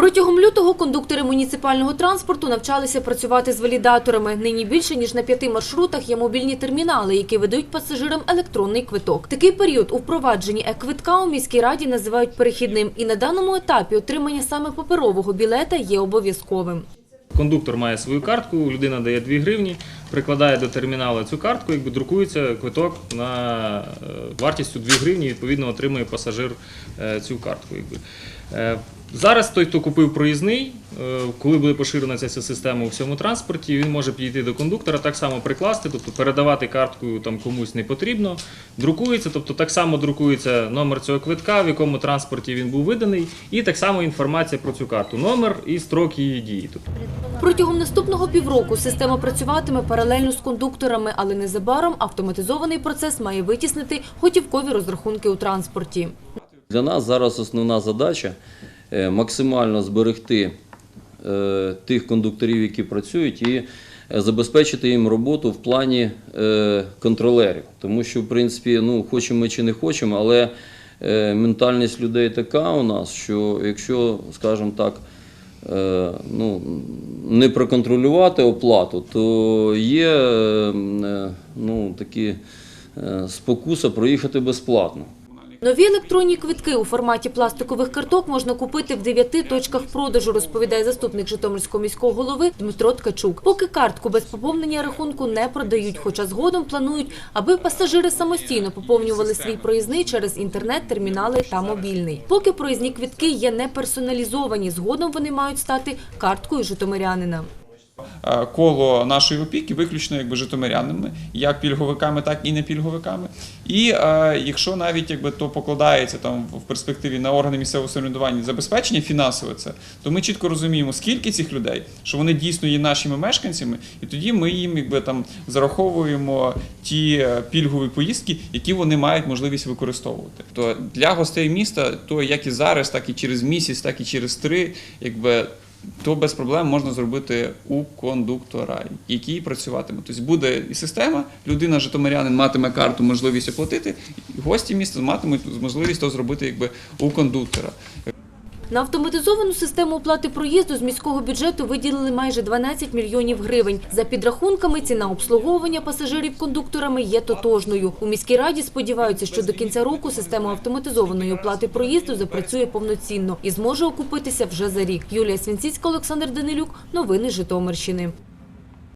Протягом лютого кондуктори муніципального транспорту навчалися працювати з валідаторами. Нині більше ніж на п'яти маршрутах є мобільні термінали, які видають пасажирам електронний квиток. Такий період у впровадженні е-квитка у міській раді називають перехідним, і на даному етапі отримання саме паперового білета є обов'язковим. Кондуктор має свою картку, людина дає 2 гривні, прикладає до терміналу цю картку, якби друкується квиток на е, вартістю 2 гривні, відповідно отримує пасажир е, цю картку. Зараз той, хто купив проїзний, е, коли буде поширена ця система у всьому транспорті, він може підійти до кондуктора, так само прикласти, тобто передавати картку там комусь не потрібно. Друкується, тобто так само друкується номер цього квитка, в якому транспорті він був виданий, і так само інформація про цю карту, номер і строк її дії. Тобто Протягом наступного півроку система працюватиме паралельно з кондукторами, але незабаром автоматизований процес має витіснити готівкові розрахунки у транспорті. Для нас зараз основна задача максимально зберегти е, тих кондукторів, які працюють, і е, забезпечити їм роботу в плані е, контролерів. Тому що, в принципі, ну, хочемо чи не хочемо, але е, ментальність людей така у нас, що якщо, скажімо так, е, ну, не проконтролювати оплату, то є е, е, ну, такі е, спокуса проїхати безплатно. Нові електронні квитки у форматі пластикових карток можна купити в дев'яти точках продажу, розповідає заступник Житомирського міського голови Дмитро Ткачук. Поки картку без поповнення рахунку не продають, хоча згодом планують, аби пасажири самостійно поповнювали свій проїзний через інтернет, термінали та мобільний. Поки проїзні квитки є не персоналізовані, згодом вони мають стати карткою житомирянина. Е, коло нашої опіки виключно якби житомирянами, як пільговиками, так і не пільговиками. І е, якщо навіть якби то покладається там в перспективі на органи місцевого самоврядування забезпечення фінансове це, то ми чітко розуміємо, скільки цих людей, що вони дійсно є нашими мешканцями, і тоді ми їм якби там зараховуємо ті е, пільгові поїздки, які вони мають можливість використовувати. То для гостей міста, то як і зараз, так і через місяць, так і через три, якби то без проблем можна зробити у кондуктора, який працюватиме. Тобто буде і система, людина, житомирянин, матиме карту, можливість оплатити, і гості міста матимуть можливість то зробити якби у кондуктора. На автоматизовану систему оплати проїзду з міського бюджету виділили майже 12 мільйонів гривень. За підрахунками, ціна обслуговування пасажирів кондукторами є тотожною. У міській раді сподіваються, що до кінця року система автоматизованої оплати проїзду запрацює повноцінно і зможе окупитися вже за рік. Юлія Свінціцька, Олександр Данилюк. Новини Житомирщини.